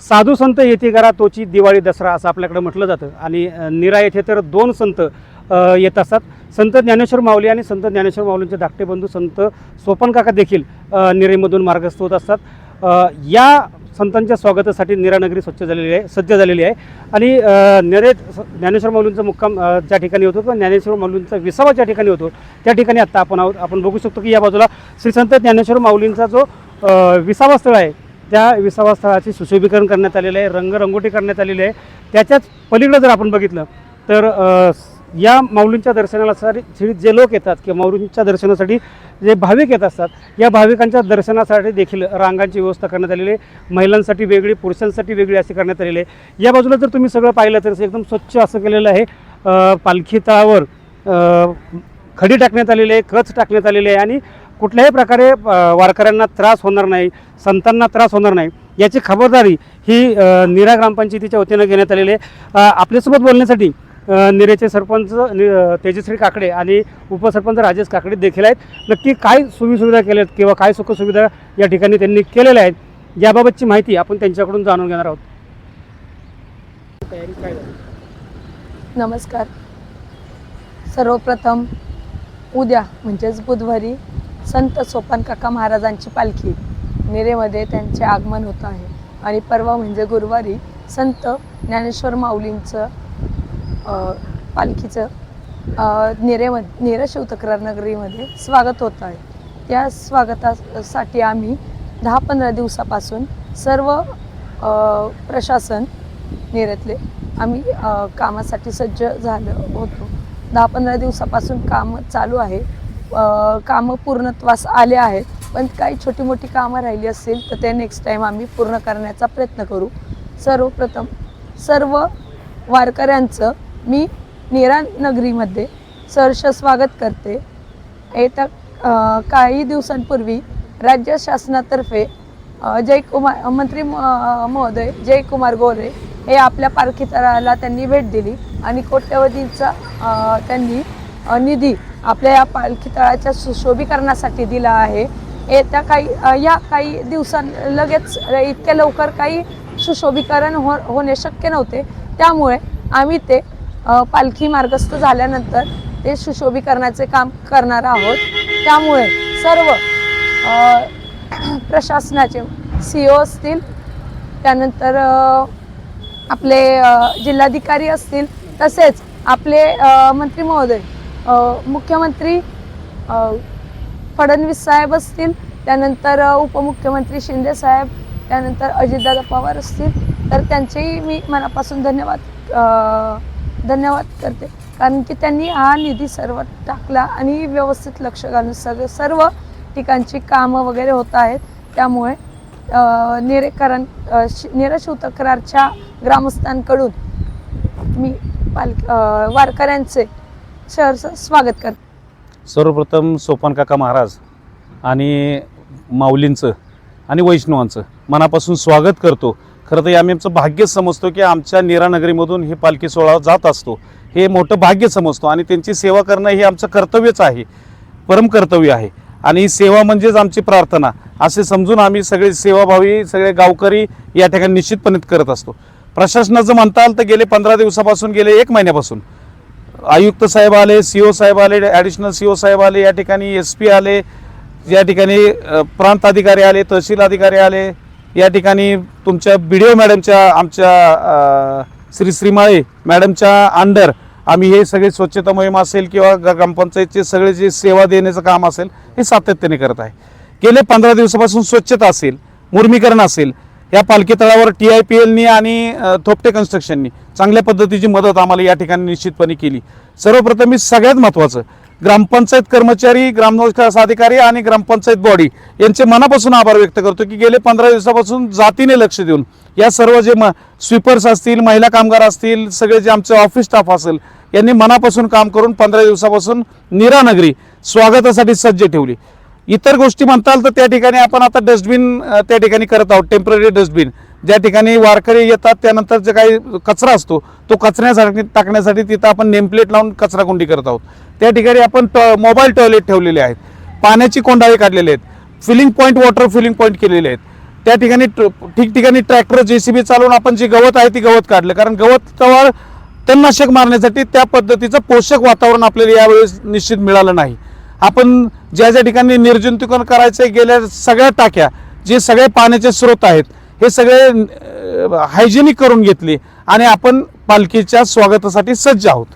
साधू संत येथे करा तोची दिवाळी दसरा असं आपल्याकडे म्हटलं जातं. आणि निरा येथे तर दोन संत येत असतात. संत ज्ञानेश्वर माऊली आणि संत ज्ञानेश्वर माऊलींचे धाकटे बंधू संत सोपन काका देखील निरेमधून मार्गस्थ होत असतात या संतांच्या स्वागतासाठी निरानगरी स्वच्छ झालेली आहे सज्ज झालेली आहे. आणि अ, निरे ज्ञानेश्वर माऊलींचा मुक्काम ज्या ठिकाणी होतो किंवा ज्ञानेश्वर माऊलींचा विसावा ज्या ठिकाणी होतो त्या ठिकाणी आत्ता आपण आहोत. आपण बघू शकतो की या बाजूला श्री संत ज्ञानेश्वर माऊलींचा जो विसावा स्थळ आहे त्या विसावा स्थळाचे सुशोभीकरण करण्यात आलेलं आहे रंगरंगोटी करण्यात आलेली आहे. त्याच्याच पलीकडं जर आपण बघितलं तर या माऊलींच्या दर्शनाला सारी जे- लोक येतात किंवा माऊलींच्या दर्शनासाठी जे भाविक येत असतात या भाविकांच्या दर्शनासाठी देखील रांगांची व्यवस्था करण्यात आलेली आहे. महिलांसाठी वेगळी पुरुषांसाठी वेगळी अशी करण्यात आलेली आहे. या बाजूला जर तुम्ही सगळं पाहिलं तर एकदम स्वच्छ असं केलेलं आहे. पालखी तळावर खडी टाकण्यात आलेली आहे कच टाकण्यात आलेली आहे आणि कुठल्याही प्रकारे वारकऱ्यांना त्रास होणार नाही संतांना त्रास होणार नाही याची खबरदारी ही निरा ग्रामपंचायतीच्या वतीनं घेण्यात आलेली आहे. आपल्यासोबत बोलण्यासाठी निरेचे सरपंच नि- तेजश्री काकडे आणि उपसरपंच राजेश काकडे देखील आहेत. नक्की काय सुविसुविधा केल्या आहेत किंवा काय सुखसुविधा या ठिकाणी त्यांनी केलेल्या आहेत याबाबतची माहिती आपण त्यांच्याकडून जाणून घेणार आहोत. तयारी नमस्कार. सर्वप्रथम उद्या म्हणजेच बुधवारी संत सोपान काका महाराजांची पालखी. निरेमध्ये त्यांचे आगमन होत आहे. आणि परवा म्हणजे गुरुवारी संत ज्ञानेश्वर माऊलींचं पालखीचं नेरेम निरेम निरे शिवतक्रार नगरीमध्ये स्वागत होत आहे. त्या स्वागतासाठी आम्ही दहा पंधरा दिवसापासून सर्व प्रशासन निरेतले आम्ही कामासाठी सज्ज झालं होतो. दहा पंधरा दिवसापासून काम चालू आहे. कामं पूर्णत्वास आले आहेत. पण काही छोटी मोठी कामं राहिली असतील तर ते नेक्स्ट टाईम आम्ही पूर्ण करण्याचा प्रयत्न करू. सर्वप्रथम सर्व वारकऱ्यांचं मी निरा नगरीमध्ये सहर्ष स्वागत करते. येत्या काही दिवसांपूर्वी राज्य शासनातर्फे जयकुमार मंत्री म- महोदय जयकुमार गोरे हे आपल्या पालखी तळाला त्यांनी भेट दिली आणि कोट्यवधीचा त्यांनी निधी आपल्या या पालखी तळाच्या सुशोभीकरणासाठी दिला आहे. येत्या काही या काही दिवसां लगेच इतक्या लवकर काही सुशोभीकरण हो होणे शक्य नव्हते. त्यामुळे आम्ही ते पालखी मार्गस्थ झाल्यानंतर ते सुशोभीकरणाचे काम करणार आहोत. त्यामुळे सर्व प्रशासनाचे सी ओ असतील त्यानंतर आपले जिल्हाधिकारी असतील तसेच आपले मंत्री महोदय मुख्यमंत्री फडणवीस साहेब असतील त्यानंतर उपमुख्यमंत्री शिंदे साहेब त्यानंतर अजितदादा पवार असतील तर त्यांचेही मी मनापासून धन्यवाद धन्यवाद करते. कारण की त्यांनी हा निधी सर्व टाकला आणि व्यवस्थित लक्ष घालून सगळे सर्व ठिकाणची कामं वगैरे होत आहेत. त्यामुळे निरेकरण अ, निरशिव तक्रारच्या ग्रामस्थांकडून मी पाल वारकऱ्यांचे सहर्ष स्वागत करते सर्वप्रथम सोपान काका महाराज आणि माऊलींचं आणि वैष्णवांचं मनापासून स्वागत करतो. खरं तर आम्ही आमचं भाग्यच समजतो की आमच्या नीरानगरीमधून हे पालखी सोहळा जात असतो. हे मोठं भाग्य समजतो आणि त्यांची सेवा करणं हे आमचं कर्तव्यच आहे. परमकर्तव्य आहे. आणि ही सेवा म्हणजेच आमची प्रार्थना. असे समजून आम्ही सगळे सेवाभावी सगळे गावकरी या ठिकाणी निश्चितपणे करत असतो. प्रशासनाचं म्हणता आलं तर गेले पंधरा दिवसापासून गेले एक महिन्यापासून आयुक्त साहेब आले सी ओ साहेब आले ॲडिशनल सी ओ साहेब आले या ठिकाणी एस पी आले या ठिकाणी प्रांत अधिकारी आले तहसील अधिकारी आले या ठिकाणी तुमच्या बी डी ओ मॅडमच्या आमच्या श्री श्रीमाळे मॅडमच्या अंडर आम्ही हे सगळे स्वच्छता मोहीम असेल किंवा ग्रामपंचायतचे सगळे जे सेवा देण्याचं काम असेल हे सातत्याने करत आहे. गेले पंधरा दिवसापासून स्वच्छता असेल मुर्मीकरण असेल या पालखी तळावर टी आय पी एलनी आणि थोपटे कन्स्ट्रक्शननी चांगल्या पद्धतीची मदत आम्हाला या ठिकाणी निश्चितपणे केली. सर्वप्रथम मी सगळ्यात महत्त्वाचं ग्रामपंचायत कर्मचारी ग्रामविकास अधिकारी आणि ग्रामपंचायत बॉडी यांचे मनापासून आभार व्यक्त करतो की गेले पंधरा दिवसापासून जातीने लक्ष देऊन या सर्व जे म स्वीपर्स असतील महिला कामगार असतील सगळे जे आमचे ऑफिस स्टाफ असेल यांनी मनापासून काम करून पंधरा दिवसापासून निरानगरी स्वागतासाठी सज्ज ठेवली. इतर गोष्टी म्हणताल तर त्या ठिकाणी आपण आता डस्टबिन त्या ठिकाणी करत आहोत. टेंपररी डस्टबिन ज्या ठिकाणी वारकरी येतात त्यानंतर जे काही कचरा असतो तो कचऱ्यासाठी टाकण्यासाठी तिथं आपण नेमप्लेट लावून कचराकुंडी करत आहोत. त्या ठिकाणी आपण टॉ मोबाईल टॉयलेट ठेवलेले आहेत. पाण्याची कोंडावे काढलेले आहेत. Filling point water filling point केलेले आहेत. त्या ठिकाणी ठिकठिकाणी ट्रॅक्टर जे सी बी चालवून आपण जी गवत आहे ती गवत काढलं. कारण गवतावर तणनाशक मारण्यासाठी त्या पद्धतीचं पोषक वातावरण आपल्याला यावेळेस निश्चित मिळालं नाही. आपण ज्या ज्या ठिकाणी निर्जंतुकरण करायचं गेल्या सगळ्या टाक्या जे सगळे पाण्याचे स्रोत आहेत हे सगळे हायजेनिक करून घेतले आणि आपण पालखीच्या स्वागतासाठी सज्ज आहोत.